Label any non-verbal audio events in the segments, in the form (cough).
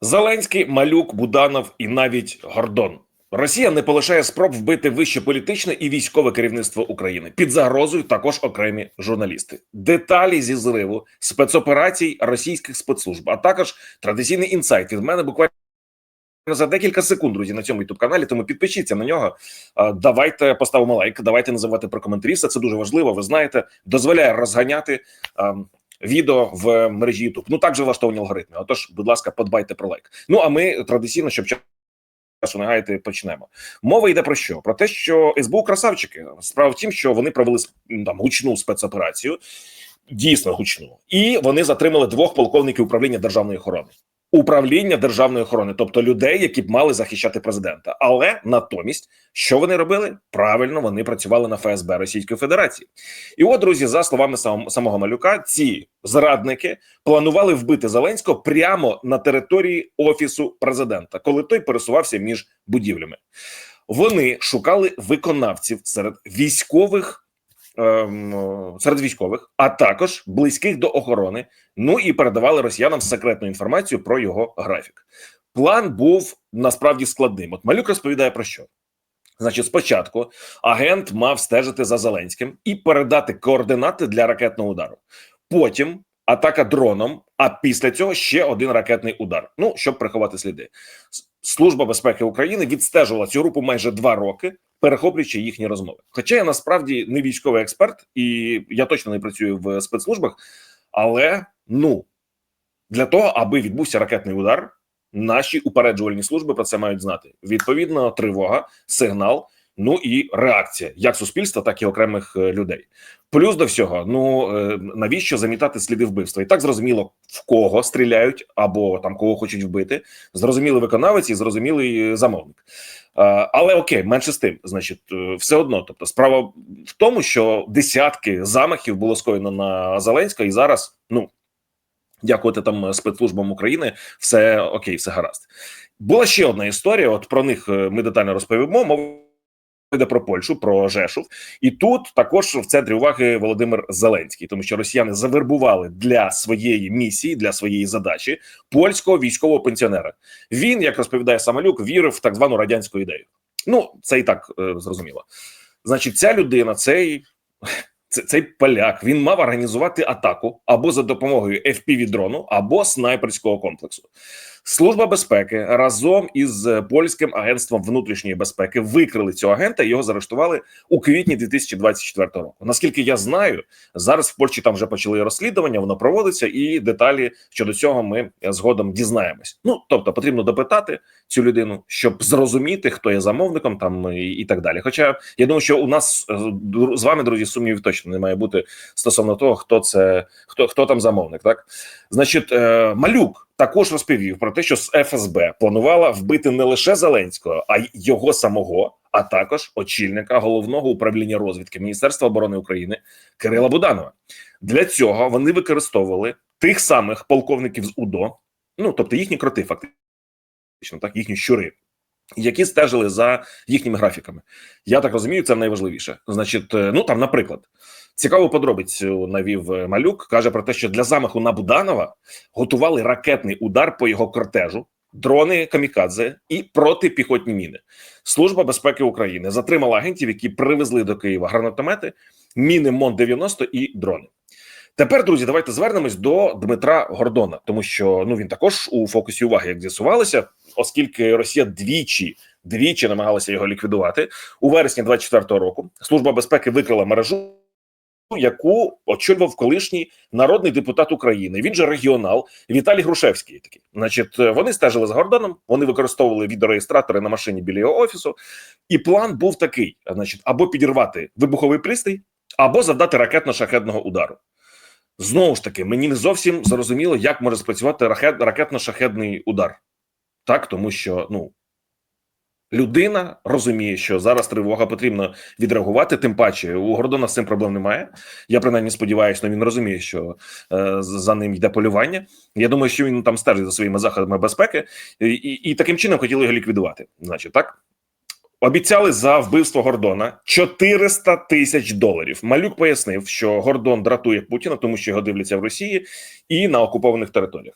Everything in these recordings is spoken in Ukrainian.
Зеленський, Малюк, Буданов і навіть Гордон. Росія не полишає спроб вбити вище політичне і військове керівництво України під загрозою. Також окремі журналісти. Деталі зі зриву спецоперацій російських спецслужб, а також традиційний інсайт від мене буквально. За декілька секунд, друзі, на цьому youtube каналі, тому підпишіться на нього. Давайте поставимо лайк, давайте називати про коментарі. Це дуже важливо. Ви знаєте, дозволяє розганяти відео в мережі YouTube. Ну так же влаштовані алгоритми. Отож, будь ласка, подбайте про лайк. Ну а ми традиційно, щоб часу не гаяти, почнемо. Мова йде про що? Про те, що СБУ красавчики. Справа в тім, що вони провели там гучну спецоперацію, дійсно гучну, і вони затримали двох полковників управління державної охорони. Управління державної охорони, тобто людей, які б мали захищати президента, але натомість, що вони робили? Правильно, вони працювали на ФСБ Російської Федерації. І от, друзі, за словами самого малюка, ці зрадники планували вбити Зеленського прямо на території офісу президента, коли той пересувався між будівлями. Вони шукали виконавців серед військових. Ем, Серед військових, а також близьких до охорони, ну і передавали росіянам секретну інформацію про його графік. План був насправді складним. От Малюк розповідає про що. Значить, спочатку агент мав стежити за Зеленським і передати координати для ракетного удару. Потім атака дроном, а після цього ще один ракетний удар. Ну щоб приховати сліди. Служба безпеки України відстежувала цю групу майже два роки, перехоплюючи їхні розмови. Хоча я насправді не військовий експерт, і я точно не працюю в спецслужбах, але ну для того, аби відбувся ракетний удар, наші упереджувальні служби про це мають знати. Відповідно, тривога, сигнал. Ну і реакція як суспільства, так і окремих е, людей. Плюс до всього, ну е, навіщо замітати сліди вбивства? І так зрозуміло, в кого стріляють або там кого хочуть вбити. Зрозумілий виконавець і зрозумілий е, замовник. Але окей, менше з тим, значить, все одно. Тобто, справа в тому, що десятки замахів було скоєно на Зеленського, і зараз, ну дякувати там спецслужбам України, все окей, все гаразд. Була ще одна історія. От про них ми детально розповімо. Йде про Польщу, про Жешув, і тут також в центрі уваги Володимир Зеленський, тому що росіяни завербували для своєї місії, для своєї задачі польського військового пенсіонера. Він, як розповідає Самолюк, вірив в так звану радянську ідею. Ну це і так е, зрозуміло. Значить, ця людина, цей. Цей поляк він мав організувати атаку або за допомогою fpv дрону, або снайперського комплексу. Служба безпеки разом із польським агентством внутрішньої безпеки викрили цього агента і його заарештували у квітні 2024 року. Наскільки я знаю, зараз в Польщі там вже почали розслідування, воно проводиться, і деталі щодо цього ми згодом дізнаємось. Ну тобто потрібно допитати цю людину, щоб зрозуміти, хто є замовником, там і, і так далі. Хоча я думаю, що у нас е, з вами, друзі, сумнівів точно не має бути стосовно того, хто це хто, хто там замовник. Так, значить, е, малюк також розповів про те, що з ФСБ планувала вбити не лише Зеленського, а й його самого, а також очільника головного управління розвідки Міністерства оборони України Кирила Буданова. Для цього вони використовували тих самих полковників з УДО, ну тобто їхні кроти, фактично, так їхні щури. Які стежили за їхніми графіками, я так розумію, це найважливіше. Значить, е, ну там, наприклад, цікаву подробицю навів е, малюк. каже про те, що для замаху на Буданова готували ракетний удар по його кортежу, дрони камікадзе і протипіхотні міни. Служба безпеки України затримала агентів, які привезли до Києва гранатомети, міни МОН 90 і дрони. Тепер, друзі, давайте звернемось до Дмитра Гордона, тому що ну він також у фокусі уваги, як з'ясувалося, оскільки Росія двічі двічі намагалася його ліквідувати у вересні 24-го року. Служба безпеки викрила мережу, яку очолював колишній народний депутат України. Він же регіонал Віталій Грушевський. Такий, значить, е, вони стежили за Гордоном, вони використовували відеореєстратори на машині біля його офісу, і план був такий: значить, або підірвати вибуховий пристрій, або завдати ракетно-шахедного удару. Знову ж таки, мені не зовсім зрозуміло, як може спрацювати ракетно-шахедний удар. Так, тому що ну людина розуміє, що зараз тривога потрібно відреагувати. Тим паче у Гордона з цим проблем немає. Я принаймні сподіваюся, але він розуміє, що е, за ним йде полювання. Я думаю, що він там стежить за своїми заходами безпеки, і, і, і таким чином хотіли його ліквідувати. Значить, так. Обіцяли за вбивство Гордона 400 тисяч доларів. Малюк пояснив, що Гордон дратує Путіна, тому що його дивляться в Росії і на окупованих територіях.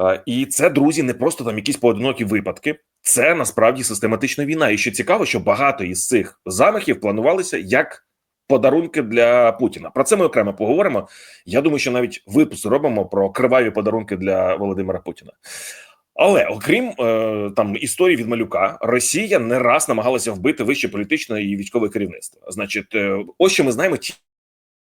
Е, І це друзі, не просто там якісь поодинокі випадки. Це насправді систематична війна. І що цікаво, що багато із цих замахів планувалися як подарунки для Путіна. Про це ми окремо поговоримо. Я думаю, що навіть випуск робимо про криваві подарунки для Володимира Путіна. Але окрім е, там історії від малюка, Росія не раз намагалася вбити вище політичне і військове керівництво. Значить, е, ось що ми знаємо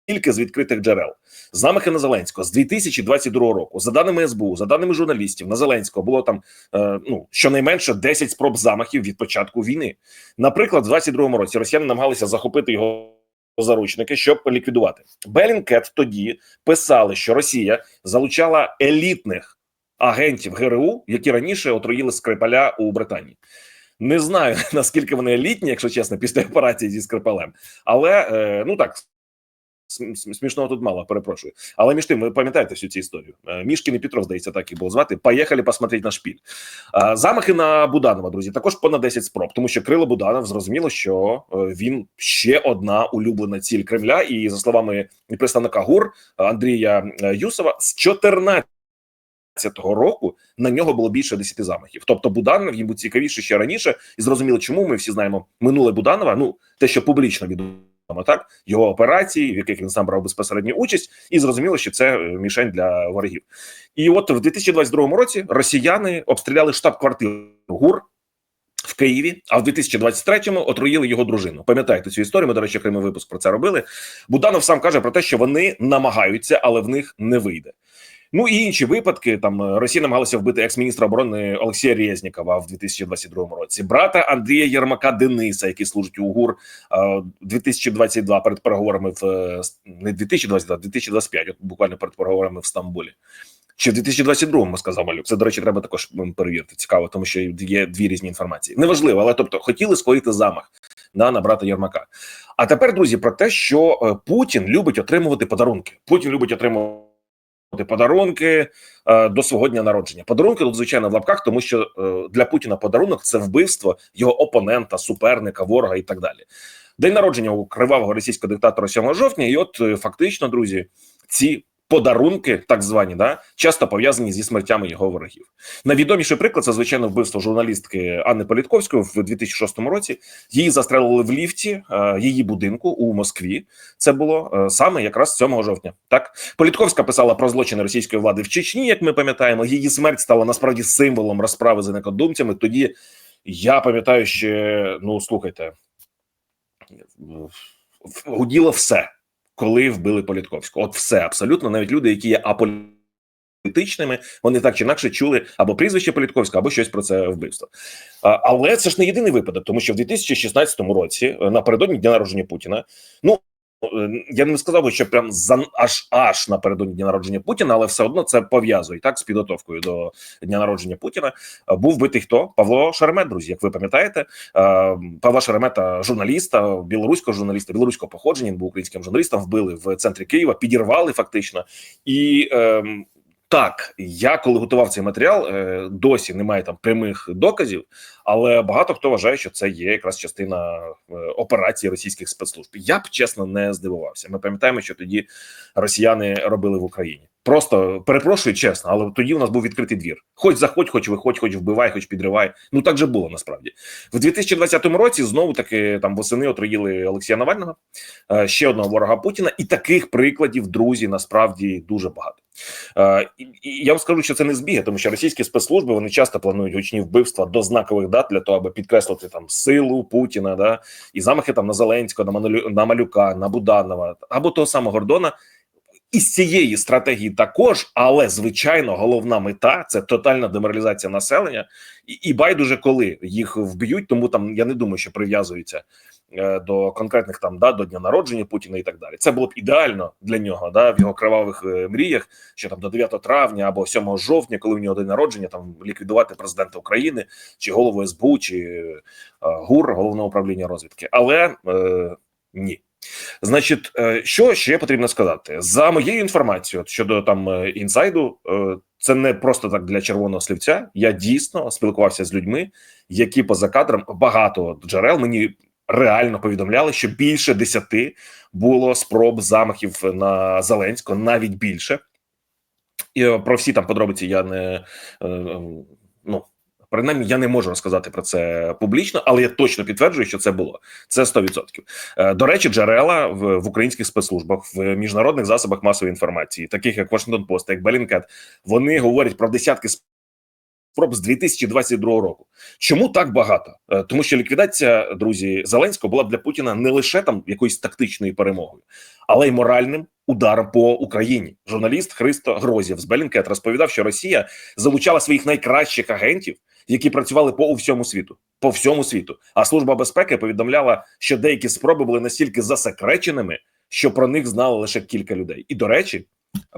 тільки з відкритих джерел. Замахи на Зеленського з 2022 року, за даними СБУ, за даними журналістів, на Зеленського було там е, ну щонайменше 10 спроб замахів від початку війни. Наприклад, в 22 році росіяни намагалися захопити його. Заручники, щоб ліквідувати Белінкет тоді писали, що Росія залучала елітних агентів ГРУ, які раніше отруїли Скрипаля у Британії. Не знаю (laughs) наскільки вони елітні, якщо чесно, після операції зі Скрипалем, але е, ну так смішного тут мало, перепрошую. Але між тим, ви пам'ятаєте всю цю історію. Е, Мішкін і Петров, здається, так і було звати. Поїхали посмотреть на шпіль. Замахи на Буданова, друзі, також понад 10 спроб, тому що Крило Буданов зрозуміло, що е, він ще одна улюблена ціль Кремля. І за словами представника ГУР Андрія е, Юсова, з 14 року на нього було більше 10 замахів. Тобто Буданов їм був цікавіше ще раніше, і зрозуміло, чому ми всі знаємо минуле Буданова. Ну те, що публічно відомо так його операції, в яких він сам брав безпосередню участь, і зрозуміло, що це е, мішень для ворогів. І от в 2022 році росіяни обстріляли штаб-квартиру ГУР. В Києві, а в 2023-му отруїли його дружину. Пам'ятаєте цю історію? Ми, до речі, окремий випуск про це робили. Буданов сам каже про те, що вони намагаються, але в них не вийде. Ну і інші випадки там е, Росія намагалася вбити екс-міністра оборони Олексія Резнікова в 2022 році. Брата Андрія Єрмака Дениса, який служить у ГУР 2022 перед переговорами в е, не 2022, 2025, от буквально перед переговорами в Стамбулі. Чи в 2022-му сказав Малюк. Це, до речі, треба також перевірити. Цікаво, тому що є дві різні інформації. Неважливо, але тобто хотіли скорити замах на, на брата Єрмака. А тепер, друзі, про те, що е, Путін любить отримувати подарунки. Путін любить отримувати подарунки е, до свого дня народження. Подарунки тут звичайно в лапках, тому що е, для Путіна подарунок це вбивство його опонента, суперника, ворога і так далі. День народження у кривавого російського диктатора 7 жовтня, і от е, фактично, друзі, ці подарунки, так звані, да часто пов'язані зі смертями його ворогів. Найвідоміший приклад це звичайно вбивство журналістки Анни Політковської в 2006 році. Її застрелили в ліфті е, її будинку у Москві. Це було е, саме якраз 7 жовтня. Так Політковська писала про злочини російської влади в Чечні. Як ми пам'ятаємо, її смерть стала насправді символом розправи за некодумцями. Тоді я пам'ятаю, ще ну слухайте, гуділо все коли вбили Політковську. От все абсолютно, навіть люди, які є аполітичними, вони так чи інакше чули або прізвище Політковська, або щось про це вбивство. Але це ж не єдиний випадок, тому що в 2016 році, напередодні дня народження Путіна, ну Е, я не сказав би, що прям за аж аж напередодні дня народження Путіна, але все одно це пов'язує так з підготовкою до дня народження Путіна. Е, був битий хто Павло Шеремет, друзі. Як ви пам'ятаєте, е, Павла Шеремета, журналіста, білоруського журналіста, білоруського походження він був українським журналістом. Вбили в центрі Києва, підірвали фактично і. Ем, так, я коли готував цей матеріал, досі немає там прямих доказів, але багато хто вважає, що це є якраз частина е, операції російських спецслужб. Я б чесно не здивувався. Ми пам'ятаємо, що тоді росіяни робили в Україні. Просто перепрошую чесно, але тоді у нас був відкритий двір. Хоч заходь, хоч виходь, хоч вбивай, хоч підривай. Ну так же було насправді в 2020 році. Знову таки там восени отруїли Олексія Навального, е, ще одного ворога Путіна, і таких прикладів, друзі, насправді дуже багато. Е, я вам скажу, що це не збіги, тому що російські спецслужби вони часто планують гучні вбивства до знакових дат для того, аби підкреслити там силу Путіна, да і замахи там на Зеленського, на Малюка, на Буданова або того самого Гордона. Із цієї стратегії також, але звичайно, головна мета це тотальна деморалізація населення, і, і байдуже коли їх вб'ють. Тому там я не думаю, що прив'язуються е, до конкретних там да до дня народження Путіна і так далі. Це було б ідеально для нього, да в його кривавих е, мріях, що там до 9 травня або 7 жовтня, коли в нього день народження, там ліквідувати президента України чи голову СБУ, чи е, ГУР головного управління розвідки, але е, ні. Значить, е, що ще потрібно сказати за моєю інформацією щодо там е, інсайду, е, це не просто так для червоного слівця. Я дійсно спілкувався з людьми, які поза кадром багато джерел мені реально повідомляли, що більше десяти було спроб замахів на Зеленського, навіть більше. І про всі там подробиці я не е, е, ну. Принаймні, я не можу розказати про це публічно, але я точно підтверджую, що це було. Це 100%. Е, До речі, джерела в, в українських спецслужбах, в міжнародних засобах масової інформації, таких як Washington Post, як Bellingcat, вони говорять про десятки спроб з 2022 року. Чому так багато? Е, Тому що ліквідація друзі Зеленського була для Путіна не лише там якоюсь тактичною перемогою, але й моральним ударом по Україні. Журналіст Христо Грозів з Белінкет розповідав, що Росія залучала своїх найкращих агентів, які працювали по всьому світу. По всьому світу. А служба безпеки повідомляла, що деякі спроби були настільки засекреченими, що про них знало лише кілька людей. І до речі,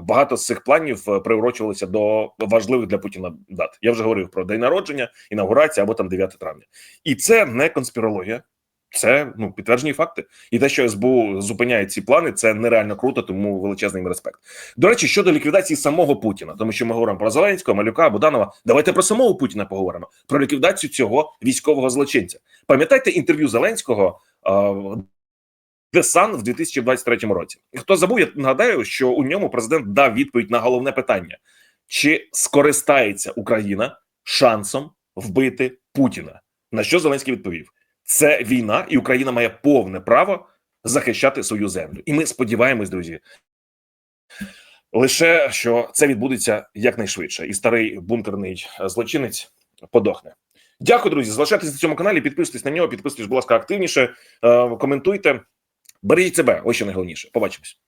багато з цих планів е, приурочувалися до важливих для Путіна дат. Я вже говорив про день народження, інаугурація або там 9 травня. І це не конспірологія, це ну підтверджені факти. І те, що СБУ зупиняє ці плани, це нереально круто, тому величезний їм респект. До речі, щодо ліквідації самого Путіна, тому що ми говоримо про Зеленського, Малюка, Буданова. Давайте про самого Путіна поговоримо про ліквідацію цього військового злочинця. Пам'ятаєте інтерв'ю Зеленського? е, The Sun в 2023 році. Хто забув, я нагадаю, що у ньому президент дав відповідь на головне питання: чи скористається Україна шансом вбити Путіна? На що Зеленський відповів: це війна, і Україна має повне право захищати свою землю. І ми сподіваємось, друзі. Лише що це відбудеться якнайшвидше, і старий бункерний е, злочинець подохне. Дякую, друзі. Залишайтесь на цьому каналі, підписуйтесь на нього, підписуйтесь, будь ласка, активніше, е, коментуйте. Бережіть себе, ось що найголовніше. Побачимось.